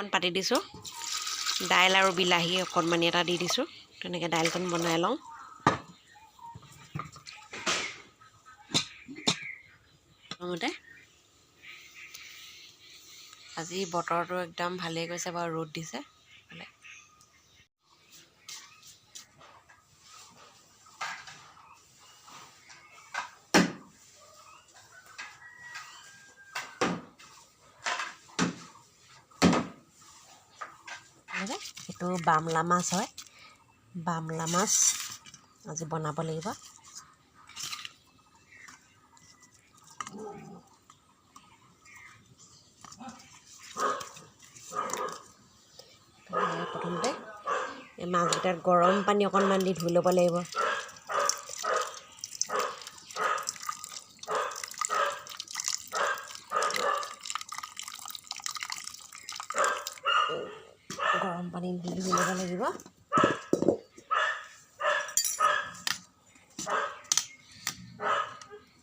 অকণ পাতি দিছোঁ। দাইল আৰু বিলাহী অকণমানি এটা দি দিছোঁ। তেনেকৈ দাইলকণ বনাই লওঁ। প্ৰথমতে আজি বতৰটো একদম ভালেই গৈছে বাৰু ৰ'দ দিছে। এনেকৈ এইটো বামলা মাছ হয়। বামলা মাছ আজি বনাব লাগিব। প্ৰথমতে এই মাছকেইটাত গৰম পানী অকণমান দি ধুই ল'ব লাগিব। গৰম পানী ধুই ল'ব লাগিব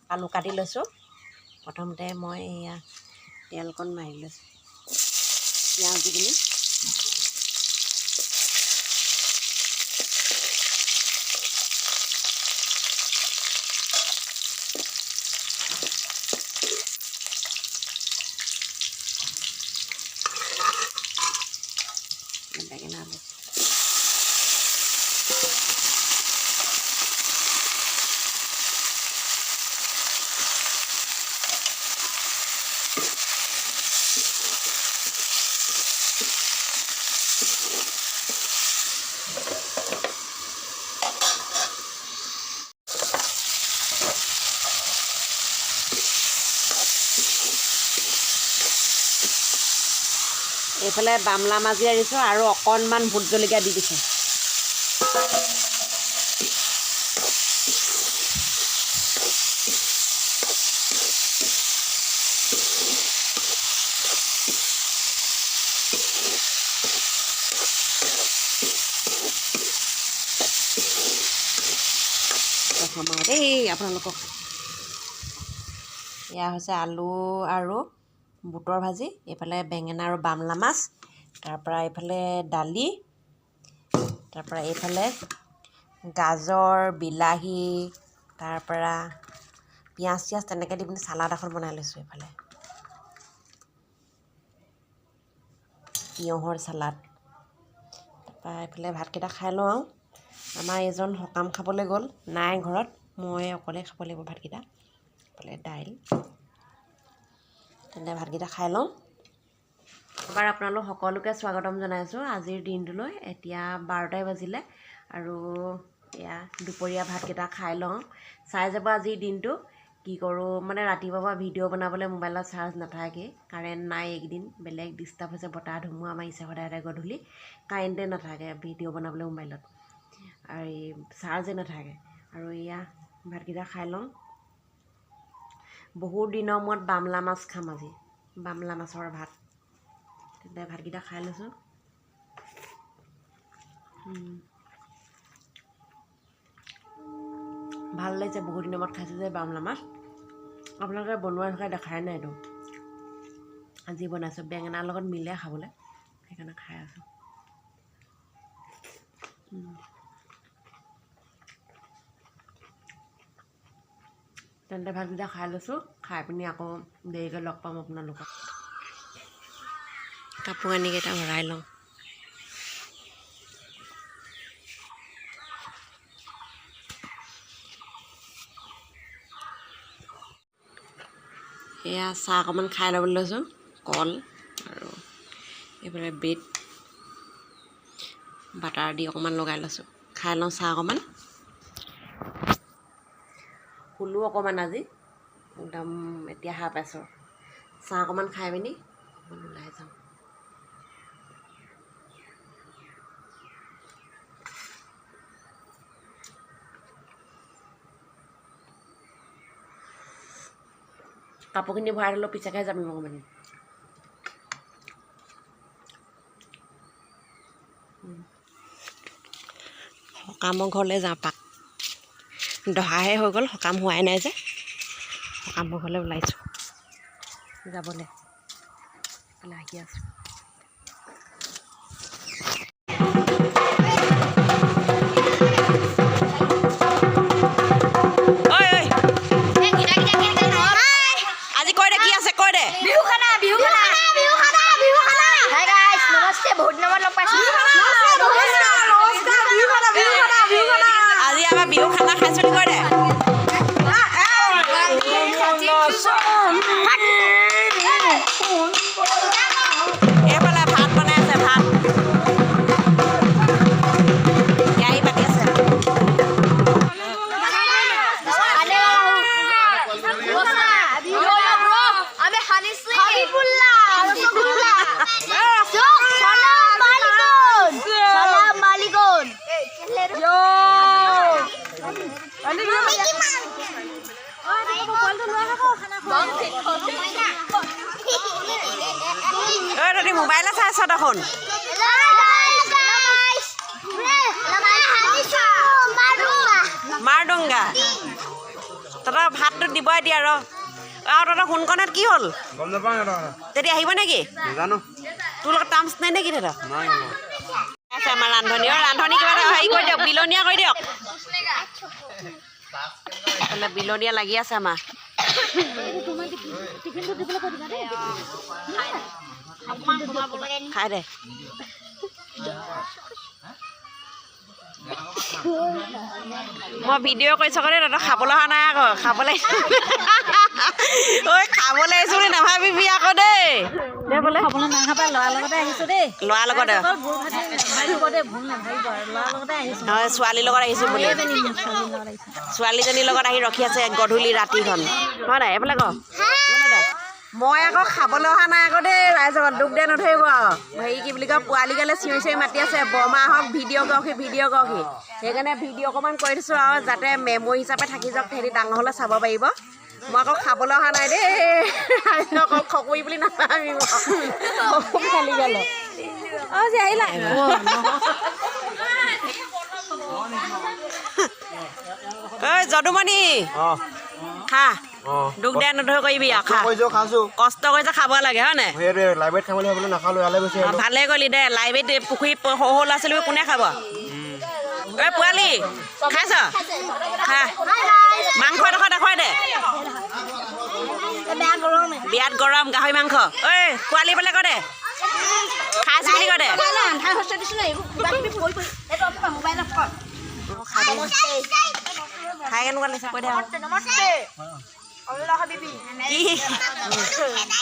আলু কাটি লৈছোঁ। প্ৰথমতে মই এয়া তেলকণ মাৰি লৈছোঁ। পিঁয়াজ দি কিনি এইফালে বামলা মাজি আনিছোঁ আৰু অকণমান ভোট জলকীয়া দি দিছোঁ। দেই আপোনালোকক। এয়া হৈছে আলু আৰু বুটৰ ভাজি এইফালে বেঙেনা আৰু বামলা মাছ তাৰপৰা এইফালে দালি তাৰপৰা এইফালে গাজৰ বিলাহী তাৰপৰা পিঁয়াজ চিয়াজ তেনেকৈ দি পিনি চালাড এখন বনাই লৈছোঁ এইফালে। তিয়ঁহৰ চালাড তাৰপৰা এইফালে ভাতকেইটা খাই লওঁ আৰু। আমাৰ এইজন সকাম খাবলৈ গ'ল নাই ঘৰত মই অকলে খাব লাগিব ভাতকেইটা। এইফালে দাইল। তেন্তে ভাতকেইটা খাই লওঁ। এবাৰ আপোনালোক সকলোকে স্বাগতম জনাইছোঁ আজিৰ দিনটোলৈ। এতিয়া বাৰটাই বাজিলে আৰু এয়া দুপৰীয়া ভাতকেইটা খাই লওঁ। চাই যাব আজিৰ দিনটো। কি কৰোঁ মানে ৰাতিপুৱাৰ ভিডিঅ' বনাবলৈ মোবাইলত চাৰ্জ নাথাকেই কাৰেণ্ট নাই এইকেইদিন। বেলেগ ডিষ্টাৰ্ব হৈছে বতাহ ধুমুহা মাৰিছে সদায় সদায় গধূলি। কাৰেণ্টে নাথাকে ভিডিঅ' বনাবলৈ মোবাইলত। আৰু এই চাৰ্জে নাথাকে। আৰু এয়া ভাতকেইটা খাই লওঁ। বহুত দিনৰ মূৰত বামলা মাছ খাম আজি। বামলা মাছৰ ভাত। তেন্তে ভাতকেইটা খাই লৈছোঁ। ভাল লাগিছে বহুত দিনৰ মূৰত খাইছোঁ যে বামলা মাছ। আপোনালোকে বনোৱা থকা দেখাই নাই এইটো আজি বনাইছোঁ বেঙেনাৰ লগত মিলে খাবলৈ। সেইকাৰণে খাই আছোঁ। তেন্তে ভাতকেইটা খাই লৈছোঁ খাই পিনি আকৌ দেৰিকৈ লগ পাম আপোনালোকক কাপোৰ কানিকেইটা ভৰাই লওঁ এয়া চাহ অকণমান খাই ল'বলৈ লৈছোঁ কল আৰু এইফালে ব্ৰেড বাটাৰ দি অকণমান লগাই লৈছোঁ খাই লওঁ চাহ অকণমান শুলোঁ অকণমান আজি। একদম এতিয়া সাৰ পাইছোঁ চাহ অকণমান খাই পিনি অকণমান ওলাই যাওঁ। কাপোৰখিনি ভৰাই থ'লেও পিছাকৈ যাম অকণমান সকামৰ ঘৰলৈ যাওঁ পাক। দহাহে হৈ গ'ল সকাম হোৱাই নাই যে। সকামৰ ঘৰলৈ ওলাইছোঁ। যাবলৈ। এইফালে আহি আছোঁ। মোবাইলে চাই আছ দেখোন মাৰ ডংগা তহঁতৰ ভাতটো দিবই দিয়া ৰ। আৰু তহঁতৰ সোণকণত কি হ'ল? তেতিয়া আহিব নেকি? তোৰ লগত টাৰ্মছ নাই নেকি তহঁতৰ নাই আছে আমাৰ ৰান্ধনী। অ' ৰান্ধনী কিবা এটা হেৰি কৰি দিয়ক বিলনীয়া কৰি দিয়ক। এইফালে বিলনীয়া লাগি আছে আমাৰ। খাই দে মই ভিডিঅ' কৰি চাকৰি তহঁতক খাবলৈ অহা নাই আকৌ খাবলৈ। ঐ খাবলৈ আহিছোঁ বুলি নাভাবিবি আকৌ দেই। দে বোলে। খাবলৈ নাখাবা ল'ৰাৰ লগতে আহিছোঁ দেই। ল'ৰাৰ লগতে। ভুল দেই হয় ছোৱালীৰ লগত আহিছোঁ বুলি। ছোৱালীজনীৰ লগত আহি ৰখি আছে গধূলি ৰাতিখন। হয় নাই এইফালে ক। মই আকৌ খাবলৈ অহা নাই আকৌ দেই ৰাইজক দুখ দে নধৰিব আৰু। হেৰি কি বুলি কয় পোৱালিগালে চিঞৰি চিঞৰি মাতি আছে বৰমাহঁত ভিডিঅ' কৰকহি ভিডিঅ' কৰকহি। সেইকাৰণে ভিডিঅ' অকণমান কৰি দিছোঁ আৰু যাতে মেমৰি হিচাপে থাকি যাওক সিহঁতি ডাঙৰ হ'লে চাব পাৰিব। মই আকৌ খাবলৈ অহা নাই দেই ৰাইজক অকল খকুৰি বুলি নাভাবিব। খকু ফালি গ'লে অঁ যে আহিলা। ঐ যদুমণি। খা দুখ দে নধৰি কৰিবি কষ্ট কৰিছে খাব লাগে হয় নাই? সেইটোৱে লাইব্ৰেৰীত খাম বুলি ভাবিলোঁ নাখালোঁ ইয়ালৈ গুচি অ, আহিলোঁ ভালে কৰিলি দে লাইব্ৰেৰীত পুখুৰী সৰু সৰু ল'ৰা ছোৱালীবোৰ কোনে খাব? ঐ পোৱালি খাইছ? খা। মাংস এডোখৰ দেখুৱাই দে। বিয়াত গৰম গাহৰি মাংস। ঐ পোৱালি বোলে ক দে। খাইছো বুলি ক দে। কৰি কৰি কৰ খাই কেনেকুৱা লাগিছে? কৈ দে।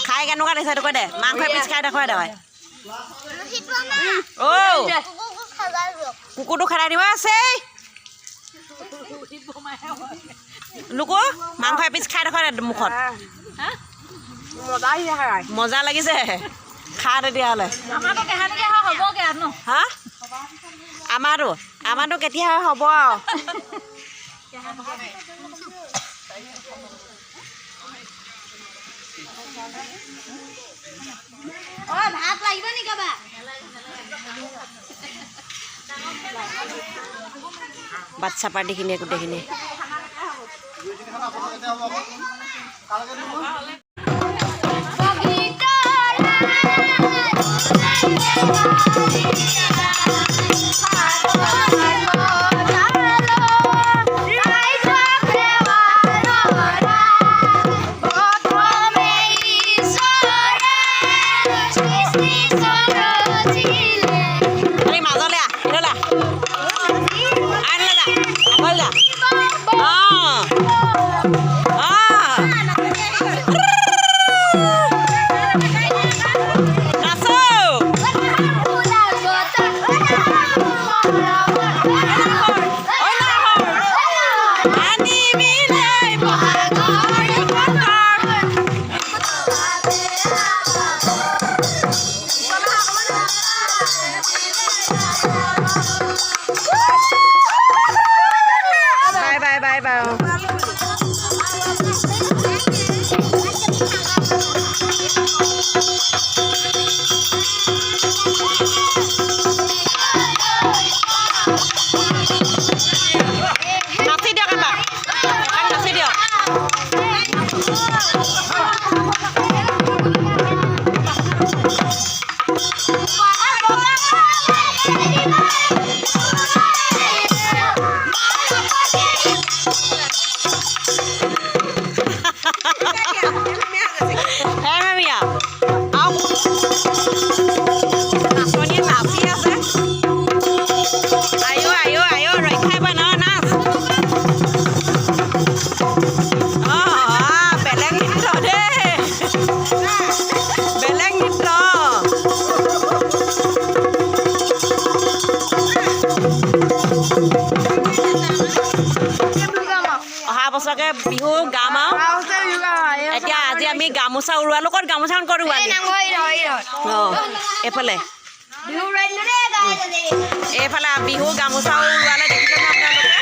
খাই কেনেকুৱা লাগিছে এইটো কৈ দে। মাংস এপিচ খাই দেখুৱাই দে ঐ কুকুৰটো খেদাই দিব আছে লোকো, মাংস এপিচ খাই দেখুৱাই দে মুখত। মজা লাগিছে। খা তেতিয়াহ'লে। আমাৰতো হা? আমাৰো। আমাৰতো কেতিয়া হ'ব আৰু। অ ভাত লাগিব নেকি কাবা? বাচ্ছা পাৰ্টিখিনিয়ে গোটেইখিনি খালি 喝我不 একেলগে বিহু গাম আৰু এতিয়া আজি আমি গামোচা উৰুৱালো। ক'ত গামোচাখন ক'ত উৰুৱালি? অঁ এইফালে। এইফালে বিহু গামোচা উৰুৱালে। দেখিছেনে আপোনালোকে?